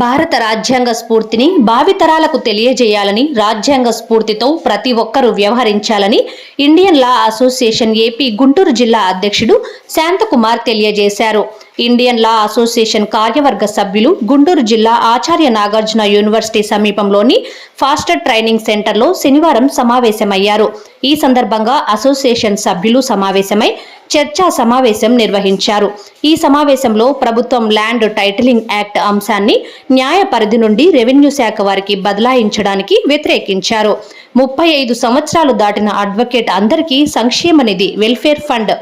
భారత రాజ్యాంగ స్ఫూర్తిని భావితరాలకు తెలియజేయాలని రాజ్యాంగ స్ఫూర్తితో ప్రతి ఒక్కరూ వ్యవహరించాలని Indian law association AP Guntur జిల్లా అధ్యక్షుడు శాంతకుమార్ తెలియజేశారు. ఇండియన్ లా అసోసియేషన్ కార్యవర్గ సభ్యులు గుంటూరు జిల్లా ఆచార్య నాగార్జున యూనివర్సిటీ సమీపంలోని ఫాస్టర్ ట్రైనింగ్ సెంటర్లో శనివారం సమావేశమయ్యారు. ఈ సందర్భంగా అసోసియేషన్ సభ్యులు సమావేశమై చర్చా సమావేశం నిర్వహించారు. ఈ సమావేశంలో ప్రభుత్వం ల్యాండ్ టైటిలింగ్ యాక్ట్ అంశాన్ని న్యాయ పరిధి నుండి రెవెన్యూ శాఖ వారికి బదలాయించడానికి వ్యతిరేకించారు. ముప్పై ఐదు సంవత్సరాలు దాటిన అడ్వకేట్ అందరికీ సంక్షేమ నిధి వెల్ఫేర్ ఫండ్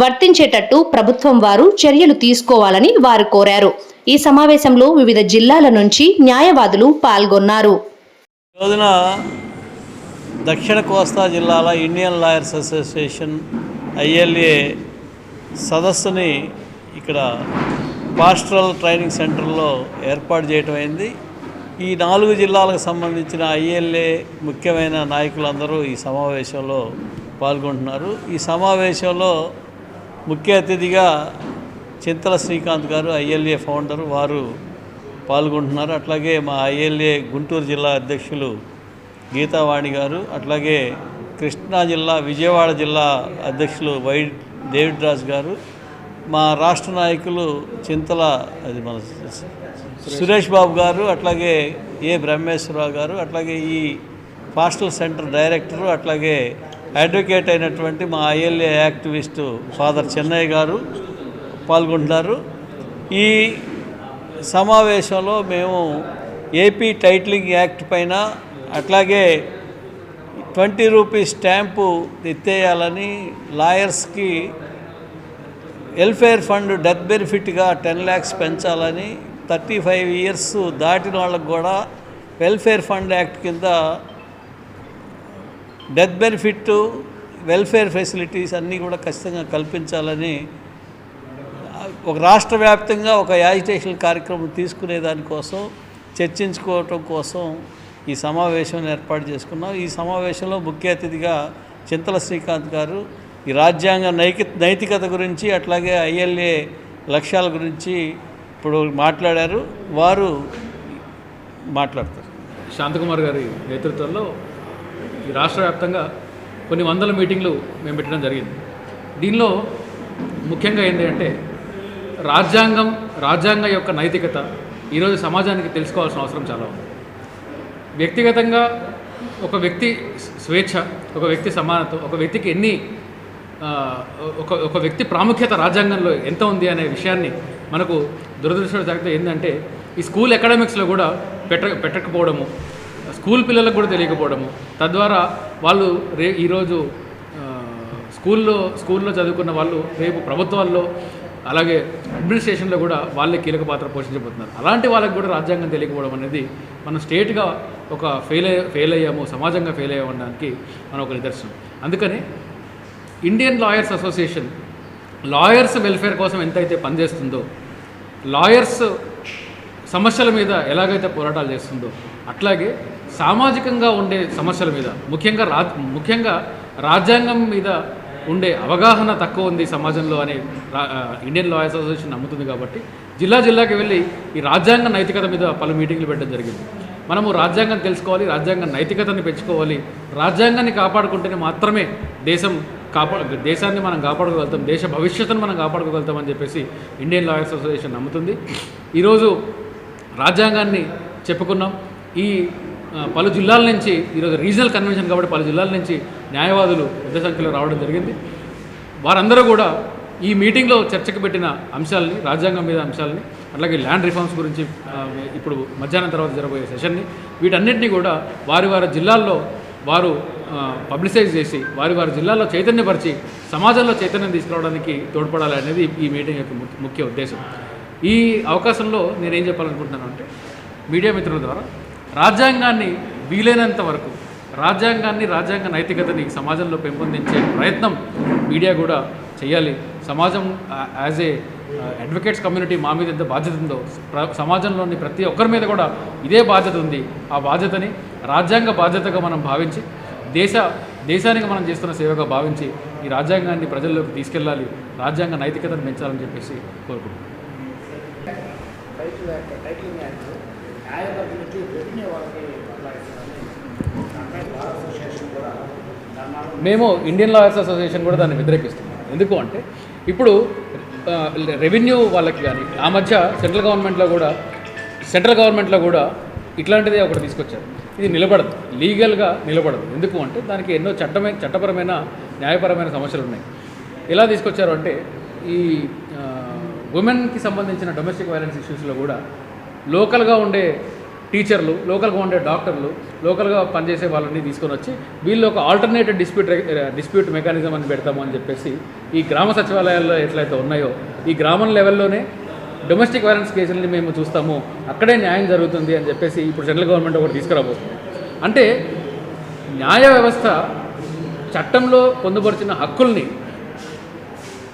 వర్తించేటట్టు ప్రభుత్వం వారు చర్యలు తీసుకోవాలని వారు కోరారు. ఈ సమావేశంలో వివిధ జిల్లాల నుంచి న్యాయవాదులు పాల్గొన్నారు. రోజున దక్షిణ కోస్తా జిల్లాల ఇండియన్ లాయర్స్ అసోసియేషన్ ఐఎల్ఏ సదస్సుని ఇక్కడ పాస్టరల్ ట్రైనింగ్ సెంటర్లో ఏర్పాటు చేయటం అయింది. ఈ నాలుగు జిల్లాలకు సంబంధించిన ఐఎల్ఏ ముఖ్యమైన నాయకులందరూ ఈ సమావేశంలో పాల్గొంటున్నారు. ఈ సమావేశంలో ముఖ్య అతిథిగా చింతల శ్రీకాంత్ గారు ఐఎల్ఏ ఫౌండర్ వారు పాల్గొంటున్నారు. అట్లాగే మా ఐఎల్ఏ గుంటూరు జిల్లా అధ్యక్షులు గీతావాణి గారు అట్లాగే కృష్ణా జిల్లా విజయవాడ జిల్లా అధ్యక్షులు వై డేవిడ్ రాజ్ గారు మా రాష్ట్ర నాయకులు చింతల అది మన సురేష్ బాబు గారు అట్లాగే ఏ బ్రహ్మేశ్వరరావు గారు అట్లాగే ఈ హాస్టల్ సెంటర్ డైరెక్టరు అట్లాగే అడ్వకేట్ అయినటువంటి మా ఐఎల్ఏ యాక్టివిస్టు ఫాదర్ చెన్నయ్య గారు పాల్గొంటున్నారు. ఈ సమావేశంలో మేము ఏపీ టైటిలింగ్ యాక్ట్ పైన అట్లాగే ట్వంటీ రూపీస్ స్టాంపు ఎత్తేయాలని లాయర్స్కి వెల్ఫేర్ ఫండ్ డెత్ బెనిఫిట్గా టెన్ ల్యాక్స్ పెంచాలని థర్టీ ఫైవ్ ఇయర్స్ దాటిన వాళ్ళకు కూడా వెల్ఫేర్ ఫండ్ యాక్ట్ కింద డెత్ బెనిఫిట్ వెల్ఫేర్ ఫెసిలిటీస్ అన్నీ కూడా ఖచ్చితంగా కల్పించాలని ఒక రాష్ట్ర వ్యాప్తంగా ఒక యాజిటేషన్ కార్యక్రమం తీసుకునే దానికోసం చర్చించుకోవటం కోసం ఈ సమావేశం ఏర్పాటు చేసుకున్నాం. ఈ సమావేశంలో ముఖ్య అతిథిగా చింతల శ్రీకాంత్ గారు ఈ రాజ్యాంగ నైకి నైతికత గురించి అట్లాగే ఐఎల్ఏ లక్ష్యాల గురించి ఇప్పుడు మాట్లాడారు. వారు మాట్లాడతారు. శాంతకుమార్ గారి నేతృత్వంలో ఈ రాష్ట్ర వ్యాప్తంగా కొన్ని వందల మీటింగ్లు మేము పెట్టడం జరిగింది. దీనిలో ముఖ్యంగా ఏంటి అంటే రాజ్యాంగం రాజ్యాంగం యొక్క నైతికత ఈరోజు సమాజానికి తెలుసుకోవాల్సిన అవసరం చాలా ఉంది. వ్యక్తిగతంగా ఒక వ్యక్తి స్వేచ్ఛ ఒక వ్యక్తి సమానత ఒక వ్యక్తికి ఎన్ని ఒక ఒక వ్యక్తి ప్రాముఖ్యత రాజ్యాంగంలో ఎంత ఉంది అనే విషయాన్ని మనకు దురదృష్టం జరిగితే ఏంటంటే ఈ స్కూల్ అకాడమిక్స్లో కూడా పెట్ట పెట్టకపోవడము స్కూల్ పిల్లలకు కూడా తెలియకపోవడము. తద్వారా వాళ్ళు రే ఈరోజు స్కూల్లో స్కూల్లో చదువుకున్న వాళ్ళు రేపు ప్రభుత్వాల్లో అలాగే అడ్మినిస్ట్రేషన్లో కూడా వాళ్ళే కీలక పాత్ర పోషించబోతున్నారు. అలాంటి వాళ్ళకి కూడా రాజ్యాంగం తెలియకపోవడం అనేది మనం స్టేట్గా ఒక ఫెయిల్ అయ్యే ఫెయిల్ అయ్యాము సమాజంగా ఫెయిల్ అయ్యామనడానికి మనం ఒక నిదర్శనం. అందుకని Indian lawyers association lawyers welfare కోసం ఎంతైతే పనిచేస్తుందో లాయర్స్ సమస్యల మీద ఎలాగైతే పోరాటాలు చేస్తుందో అట్లాగే సామాజికంగా ఉండే సమస్యల మీద ముఖ్యంగా రా ముఖ్యంగా రాజ్యాంగం మీద ఉండే అవగాహన తక్కువ ఉంది సమాజంలో అనే ఇండియన్ లాయర్స్ అసోసియేషన్ నమ్ముతుంది కాబట్టి జిల్లా జిల్లాకి వెళ్ళి ఈ రాజ్యాంగ నైతికత మీద పలు మీటింగ్లు పెట్టడం జరిగింది. మనము రాజ్యాంగం తెలుసుకోవాలి రాజ్యాంగ నైతికతని పెంచుకోవాలి రాజ్యాంగాన్ని కాపాడుకుంటేనే మాత్రమే దేశం కాపా దేశాన్ని మనం కాపాడుకోగలుగుతాం దేశ భవిష్యత్తును మనం కాపాడుకోగలుగుతాం అని చెప్పేసి ఇండియన్ లాయర్స్ అసోసియేషన్ నమ్ముతుంది. ఈరోజు రాజ్యాంగాన్ని చెప్పుకున్నాం. ఈ పలు జిల్లాల నుంచి ఈరోజు రీజనల్ కన్వెన్షన్ కాబట్టి పలు జిల్లాల నుంచి న్యాయవాదులు పెద్ద సంఖ్యలో రావడం జరిగింది. వారందరూ కూడా ఈ మీటింగ్లో చర్చకు పెట్టిన అంశాలని రాజ్యాంగం మీద అంశాలని అట్లాగే ల్యాండ్ రిఫార్మ్స్ గురించి ఇప్పుడు మధ్యాహ్నం తర్వాత జరగబోయే సెషన్ని వీటన్నిటిని కూడా వారి వారి జిల్లాల్లో వారు పబ్లిసైజ్ చేసి వారి వారి జిల్లాల్లో చైతన్యపరిచి సమాజంలో చైతన్యం తీసుకురావడానికి తోడ్పడాలి అనేది ఈ మీటింగ్ యొక్క ముఖ్య ఉద్దేశం. ఈ అవకాశంలో నేనేం చెప్పాలనుకుంటున్నాను అంటే మీడియా మిత్రుల ద్వారా రాజ్యాంగాన్ని వీలైనంత వరకు రాజ్యాంగాన్ని రాజ్యాంగ నైతికతని సమాజంలో పెంపొందించే ప్రయత్నం మీడియా కూడా చేయాలి. సమాజం యాజ్ ఏ అడ్వకేట్స్ కమ్యూనిటీ మా మీద ఎంత బాధ్యత ఉందో ప్ర- సమాజంలోని ప్రతి ఒక్కరి మీద కూడా ఇదే బాధ్యత ఉంది. ఆ బాధ్యతని రాజ్యాంగ బాధ్యతగా మనం భావించి దేశ దేశానికి మనం చేస్తున్న సేవగా భావించి ఈ రాజ్యాంగాన్ని ప్రజల్లోకి తీసుకెళ్ళాలి. రాజ్యాంగ నైతికతను పెంచాలని చెప్పేసి కోరుకుంటున్నాను. టైటిల్ రెవెన్యూ వాళ్ళకి మేము ఇండియన్ లాయర్స్ అసోసియేషన్ కూడా దాన్ని వ్యతిరేకిస్తున్నాం. ఎందుకు అంటే ఇప్పుడు రెవెన్యూ వాళ్ళకి కానీ ఆ మధ్య సెంట్రల్ గవర్నమెంట్లో కూడా సెంట్రల్ గవర్నమెంట్లో కూడా ఇట్లాంటిదే ఒకటి తీసుకొచ్చారు. ఇది నిలబడదు. లీగల్గా నిలబడదు. ఎందుకు అంటే దానికి ఎన్నో చట్టమే చట్టపరమైన న్యాయపరమైన సమస్యలు ఉన్నాయి. ఎలా తీసుకొచ్చారు అంటే ఈ ఉమెన్కి సంబంధించిన డొమెస్టిక్ వైలెన్స్ ఇష్యూస్లో కూడా లోకల్గా ఉండే టీచర్లు లోకల్గా ఉండే డాక్టర్లు లోకల్గా పనిచేసే వాళ్ళని తీసుకొని వచ్చి వీళ్ళు ఒక ఆల్టర్నేటివ్ డిస్ప్యూట్ డిస్ప్యూట్ మెకానిజం అని పెడతాము అని చెప్పేసి ఈ గ్రామ సచివాలయాల్లో ఎట్లయితే ఉన్నాయో ఈ గ్రామం లెవెల్లోనే డొమెస్టిక్ వైలెన్స్ కేసులని మేము చూస్తాము అక్కడే న్యాయం జరుగుతుంది అని చెప్పేసి ఇప్పుడు సెంట్రల్ గవర్నమెంట్ ఒకటి తీసుకురాబోతుంది. అంటే న్యాయ వ్యవస్థ చట్టంలో పొందుపరిచిన హక్కుల్ని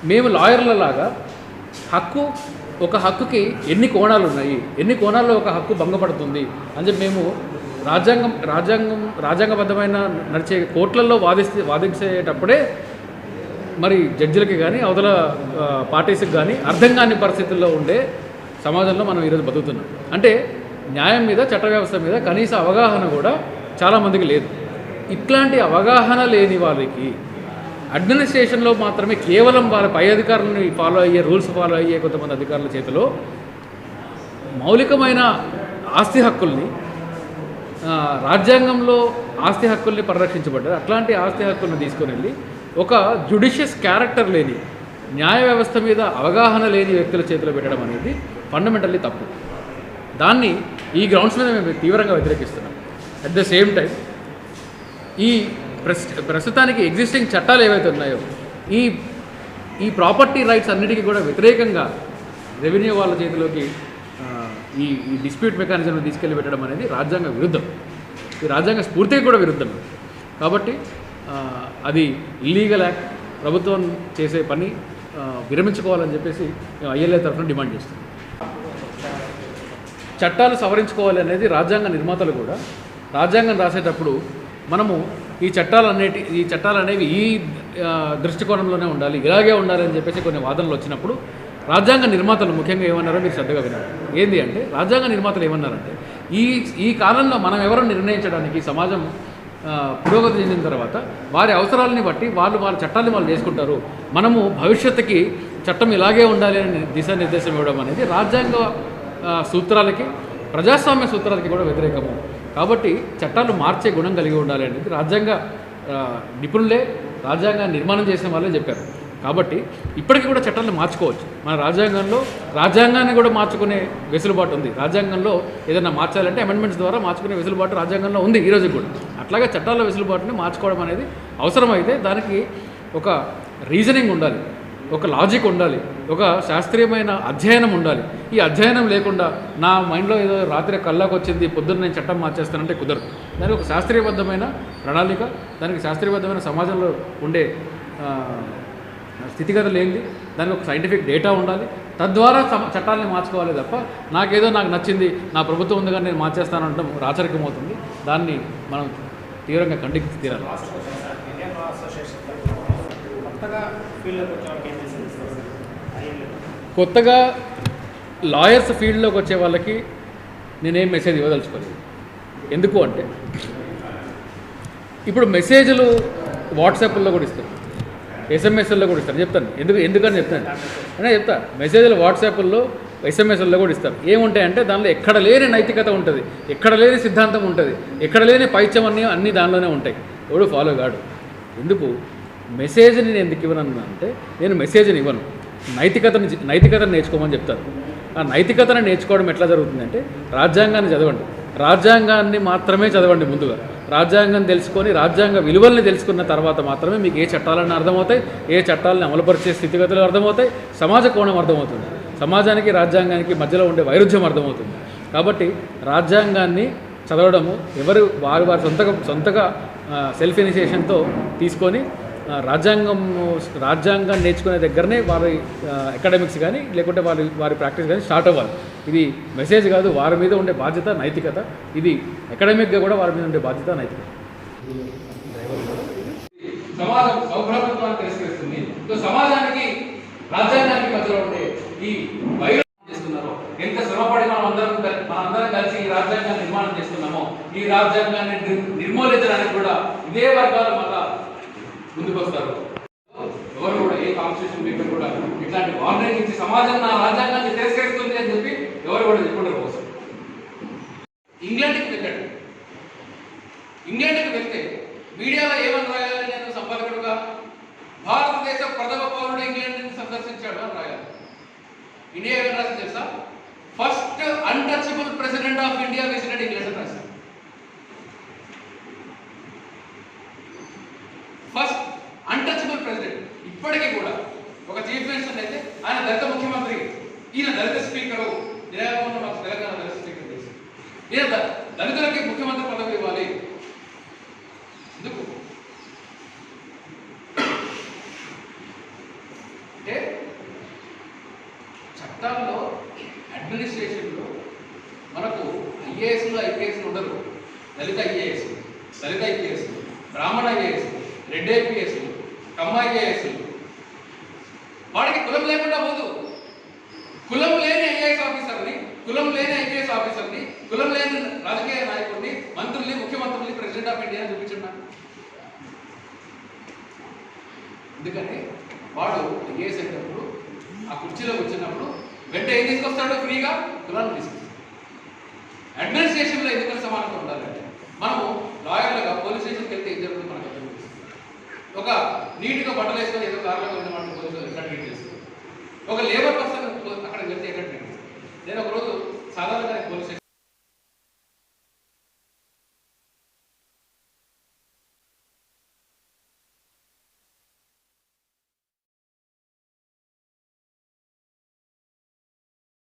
మేము లాయర్లలాగా హక్కు ఒక హక్కుకి ఎన్ని కోణాలు ఉన్నాయి? ఎన్ని కోణాల్లో ఒక హక్కు భంగపడుతుంది? అని చెప్పి మేము రాజ్యాంగం రాజ్యాంగం రాజ్యాంగబద్ధమైన నడిచే కోర్టులలో వాదిస్తే వాదించేటప్పుడే మరి జడ్జిలకి కానీ అవతల పార్టీస్కి కానీ అర్థం కాని పరిస్థితుల్లో ఉండే సమాజంలో మనం ఈరోజు బతుకుతున్నాం. అంటే న్యాయం మీద చట్ట వ్యవస్థ మీద కనీస అవగాహన కూడా చాలామందికి లేదు. ఇట్లాంటి అవగాహన లేని వాళ్ళకి అడ్మినిస్ట్రేషన్లో మాత్రమే కేవలం వాళ్ళ పై అధికారులని ఫాలో అయ్యే రూల్స్ ఫాలో అయ్యే కొంతమంది అధికారుల చేతిలో మౌలికమైన ఆస్తి హక్కుల్ని రాజ్యాంగంలో ఆస్తి హక్కుల్ని పరిరక్షించబడ్డారు. అట్లాంటి ఆస్తి హక్కుల్ని తీసుకుని వెళ్ళి ఒక జుడిషియస్ క్యారెక్టర్ లేని న్యాయ వ్యవస్థ మీద అవగాహన లేని వ్యక్తుల చేతిలో పెట్టడం అనేది ఫండమెంటల్లీ తప్పు. దాన్ని ఈ గ్రౌండ్స్ మీద మేము తీవ్రంగా వ్యతిరేకిస్తున్నాం. అట్ ద సేమ్ టైం ఈ ప్రస్తుతానికి ఎగ్జిస్టింగ్ చట్టాలు ఏవైతే ఉన్నాయో ఈ ఈ ప్రాపర్టీ రైట్స్ అన్నిటికీ కూడా వ్యతిరేకంగా రెవెన్యూ వాళ్ళ చేతిలోకి ఈ ఈ డిస్ప్యూట్ మెకానిజంను తీసుకెళ్ళి పెట్టడం అనేది రాజ్యాంగ విరుద్ధం. ఈ రాజ్యాంగ స్ఫూర్తికి కూడా విరుద్ధం. కాబట్టి అది ఇల్లీగల్ యాక్ట్ ప్రభుత్వం చేసే పని విరమించుకోవాలని చెప్పేసి మేము ఐఎల్ఏ తరఫున డిమాండ్ చేస్తాం చట్టాలు సవరించుకోవాలి అనేది రాజ్యాంగ నిర్మాతలు కూడా రాజ్యాంగం రాసేటప్పుడు మనము ఈ చట్టాలు అనేటి ఈ చట్టాలు అనేవి ఈ దృష్టికోణంలోనే ఉండాలి. ఇలాగే ఉండాలి అని చెప్పేసి కొన్ని వాదనలు వచ్చినప్పుడు రాజ్యాంగ నిర్మాతలు ముఖ్యంగా ఏమన్నారో మీరు శ్రద్ధగా విన్నారు ఏంది అంటే రాజ్యాంగ నిర్మాతలు ఏమన్నారంటే ఈ ఈ కాలంలో మనం ఎవరు నిర్ణయించడానికి సమాజం పురోగతి చెందిన తర్వాత వారి అవసరాలని బట్టి వాళ్ళు వాళ్ళ చట్టాన్ని వాళ్ళు చేసుకుంటారు. మనము భవిష్యత్తుకి చట్టం ఇలాగే ఉండాలి అని దిశానిర్దేశం ఇవ్వడం అనేది రాజ్యాంగ సూత్రాలకి ప్రజాస్వామ్య సూత్రాలకి కూడా వ్యతిరేకము. కాబట్టి చట్టాలు మార్చే గుణం కలిగి ఉండాలి అనేది రాజ్యాంగ నిపుణులే రాజ్యాంగ నిర్మాణం చేసిన వాళ్ళే చెప్పారు. కాబట్టి ఇప్పటికీ కూడా చట్టాలను మార్చుకోవచ్చు. మన రాజ్యాంగంలో రాజ్యాంగాన్ని కూడా మార్చుకునే వెసులుబాటు ఉంది. రాజ్యాంగంలో ఏదైనా మార్చాలంటే అమెండ్మెంట్స్ ద్వారా మార్చుకునే వెసులుబాటు రాజ్యాంగంలో ఉంది ఈరోజు కూడా. అట్లాగే చట్టాల వెసులుబాటుని మార్చుకోవడం అనేది అవసరమైతే దానికి ఒక రీజనింగ్ ఉండాలి. ఒక లాజిక్ ఉండాలి ఒక శాస్త్రీయమైన అధ్యయనం ఉండాలి. ఈ అధ్యయనం లేకుండా నా మైండ్లో ఏదో రాత్రి కళ్ళకు వచ్చింది పొద్దున్న నేను చట్టం మార్చేస్తానంటే కుదరదు. దానికి ఒక శాస్త్రీయబద్ధమైన ప్రణాళిక దానికి శాస్త్రీయబద్ధమైన సమాజంలో ఉండే స్థితిగతులు ఏంటి దానికి ఒక సైంటిఫిక్ డేటా ఉండాలి. తద్వారా చట్టాలని మార్చుకోవాలి తప్ప నాకేదో నాకు నచ్చింది నా ప్రభుత్వం ఉంది కానీ నేను మార్చేస్తానంటే రాచరికం అవుతుంది. దాన్ని మనం తీవ్రంగా ఖండించి తీరాలి. కొత్తగా లాయర్స్ ఫీల్డ్లోకి వచ్చే వాళ్ళకి నేనేం మెసేజ్ ఇవ్వదలుచుకోలేదు. ఎందుకు అంటే ఇప్పుడు మెసేజ్లు వాట్సాప్లో కూడా ఇస్తారు. ఎస్ఎంఎస్ఎల్లో కూడా ఇస్తారు. చెప్తాను. ఎందుకు ఎందుకని చెప్తాను? అంటే చెప్తా. మెసేజ్లు వాట్సాప్లో ఎస్ఎంఎస్ఎల్లో కూడా ఇస్తారు. ఏముంటాయంటే దానిలో ఎక్కడ లేని నైతికత ఉంటుంది. ఎక్కడ లేని సిద్ధాంతం ఉంటుంది. ఎక్కడ లేని పైత్యం అన్నీ అన్నీ దానిలోనే ఉంటాయి. ఎవడు ఫాలో కాడు. ఎందుకు? మెసేజ్ని నేను ఎందుకు ఇవ్వను అంటే నేను మెసేజ్ని ఇవ్వను. నైతికతను నైతికతను నేర్చుకోమని చెప్తాను ఆ నైతికతను నేర్చుకోవడం ఎట్లా జరుగుతుందంటే రాజ్యాంగాన్ని చదవండి. రాజ్యాంగాన్ని మాత్రమే చదవండి ముందుగా. రాజ్యాంగం తెలుసుకొని రాజ్యాంగ విలువల్ని తెలుసుకున్న తర్వాత మాత్రమే మీకు ఏ చట్టాలన్నీ అర్థమవుతాయి ఏ చట్టాలను అమలుపరిచే స్థితిగతులు అర్థమవుతాయి సమాజ కోణం అర్థమవుతుంది. సమాజానికి రాజ్యాంగానికి మధ్యలో ఉండే వైరుధ్యం అర్థమవుతుంది. కాబట్టి రాజ్యాంగాన్ని చదవడము ఎవరు వారు వారి సొంతగా సొంతగా సెల్ఫ్ ఇనిషియేషన్తో తీసుకొని రాజ్యాంగం రాజ్యాంగం నేర్చుకునే దగ్గరనే వారి అకాడమిక్స్ కానీ లేకుంటే వారి వారి ప్రాక్టీస్ కానీ స్టార్ట్ అవ్వాలి. ఇది మెసేజ్ కాదు వారి మీద ఉండే బాధ్యత నైతికత. ఇది అకాడమిక్గా కూడా వారి మీద ఉండే బాధ్యత నైతికత. సమాజం సౌభ్రతత్వాన్ని తిరస్కరిస్తుంది. సో సమాజానికి రాజ్యాంగానికి మధ్యలో ఉండే ఈ వైరం చేస్తున్నారో ఎంత శ్రమపడి మనం అందరం ఈ రాజ్యాంగాన్ని నిర్మాణం చేస్తున్నామో ఈ రాజ్యాంగాన్ని నిర్మూలించడానికి కూడా ఇదే వర్గాలు మళ్ళా ముందుకొస్తారు. ఎవరు కూడా ఏ కాన్స్టిట్యూషన్ మేకర్ కూడా ఇట్లాంటి వార్నింగ్ ఇచ్చి సమాజం నా రాజ్యాంగాన్ని తిరస్కరిస్తుంది అని చెప్పి ఎవరు కూడా చెప్పుకుంటారు కోసం ఇంగ్లాండ్కి వెళ్ళాడు. ఇంగ్లాండ్కి వెళ్తే మీడియాలో ఏమని రాయాలి నేను సంపాదకుడుగా? భారతదేశ ప్రథమ పౌరుడు ఇంగ్లాండ్ని సందర్శించాడు అని రాయాలి. ఇండియా ఏమని రాసింది తెలుసా? First untouchable president of India visited England రాసింది రాశారు ఫస్ట్ అన్టచబుల్ ప్రెసిడెంట్ ఇప్పటికీ కూడా ఒక చీఫ్ మినిస్టర్ అయితే ఆయన దళిత ముఖ్యమంత్రి ఈయన దళిత స్పీకరు నిరాకరణ మాకు తెలంగాణ దళిత స్పీకర్ తెలుసు ఈయన ద- దళితులకి ముఖ్యమంత్రి పదవి ఇవ్వాలి ఎందుకు అంటే చట్టాల్లో అడ్మినిస్ట్రేషన్లో మనకు ఐఏఎస్లు ఐపీఎస్లు ఉండరు దళిత ఐఏఎస్ దళిత ఐపీఎస్ బ్రాహ్మణ ఐఏఎస్ రెడ్ ఐపీఎస్ కమ్మ ఐఏఎస్. వాడికి కులం లేకుండా పోదు. కులం లేని ఐఏఎస్ ఆఫీసర్ని కులం లేని ఐపీఎస్ ఆఫీసర్ని కులం లేని రాజకీయ నాయకుడిని మంత్రుల్ని ముఖ్యమంత్రుల్ని ప్రెసిడెంట్ ఆఫ్ ఇండియా చూపించండి నాకు. వాడు ఐఏఎస్ అయినప్పుడు ఆ కుర్చీలో వచ్చినప్పుడు వెంట ఏం తీసుకొస్తాడు? ఫ్రీగా కులాన్ని తీసుకొస్తాడు. అడ్మినిస్ట్రేషన్లో ఎందుకు సమానత ఉండాలంటే మనము లాయర్లుగా పోలీస్ స్టేషన్కి వెళ్తే ఏం జరుగుతుంది మనకు అర్థం తెలుస్తుంది. ఒక నీట్గా బట్టలు వేసుకొని ఏదో కార్లో వెళ్ళిన వాళ్ళు పోలీసులు ఎట్లా ట్రీట్ చేస్తారు ఒక లేబర్